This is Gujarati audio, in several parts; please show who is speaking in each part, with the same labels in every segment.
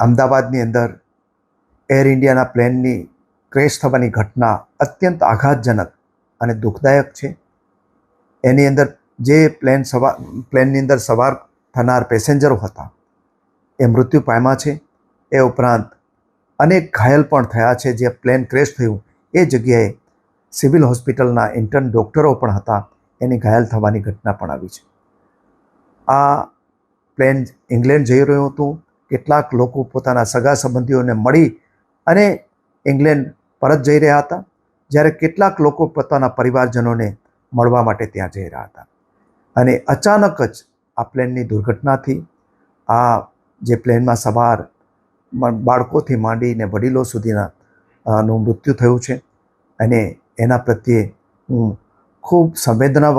Speaker 1: અમદાવાદની અંદર એર ઇન્ડિયાના પ્લેનની ક્રેશ થવાની ઘટના અત્યંત આઘાતજનક અને દુઃખદાયક છે. એની અંદર જે પ્લેન સવાર પ્લેનની અંદર સવાર થનાર પેસેન્જરો હતા, એ મૃત્યુ પામ્યા છે. એ ઉપરાંત અનેક ઘાયલ પણ થયા છે. જે પ્લેન ક્રેશ થયું, એ જગ્યાએ સિવિલ હોસ્પિટલના ઇન્ટર્ન ડૉક્ટરો પણ હતા. એની ઘાયલ થવાની ઘટના પણ આવી છે. આ પ્લેન ઇંગ્લેન્ડ જઈ રહ્યું હતું. કેટલાક લોકો પોતાના સગા સંબંધીઓને મળી અને ઇંગ્લેન્ડ પરત જઈ રહ્યા હતા, જ્યારે કેટલાક લોકો પોતાના પરિવારજનોને મળવા માટે ત્યાં જઈ રહ્યા હતા. અને અચાનક જ આ પ્લેનની દુર્ઘટનાથી આ જે પ્લેનમાં સવાર બાળકોથી માંડીને વડીલો સુધીના નું મૃત્યુ થયું છે. અને એના પ્રત્યે હું ખૂબ સંવેદના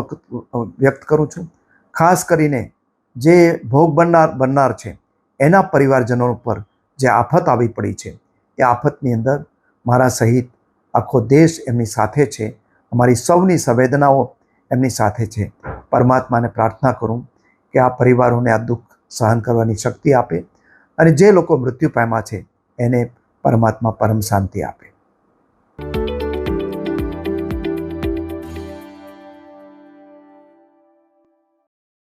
Speaker 1: વ્યક્ત કરું છું. ખાસ કરીને જે ભોગ બનનાર બનનાર છે એના પરિવારજનો પર જે આફત આવી પડી છે, એ આફતની અંદર મારા સહિત આખો દેશ એમની સાથે છે, અમારી સૌની સંવેદનાઓ એમની સાથે છે. પરમાત્માને પ્રાર્થના કરું કે આ પરિવારોને આ દુઃખ સહન કરવાની શક્તિ આપે અને જે લોકો મૃત્યુ પામ્યા છે, એને પરમાત્મા પરમ શાંતિ આપે.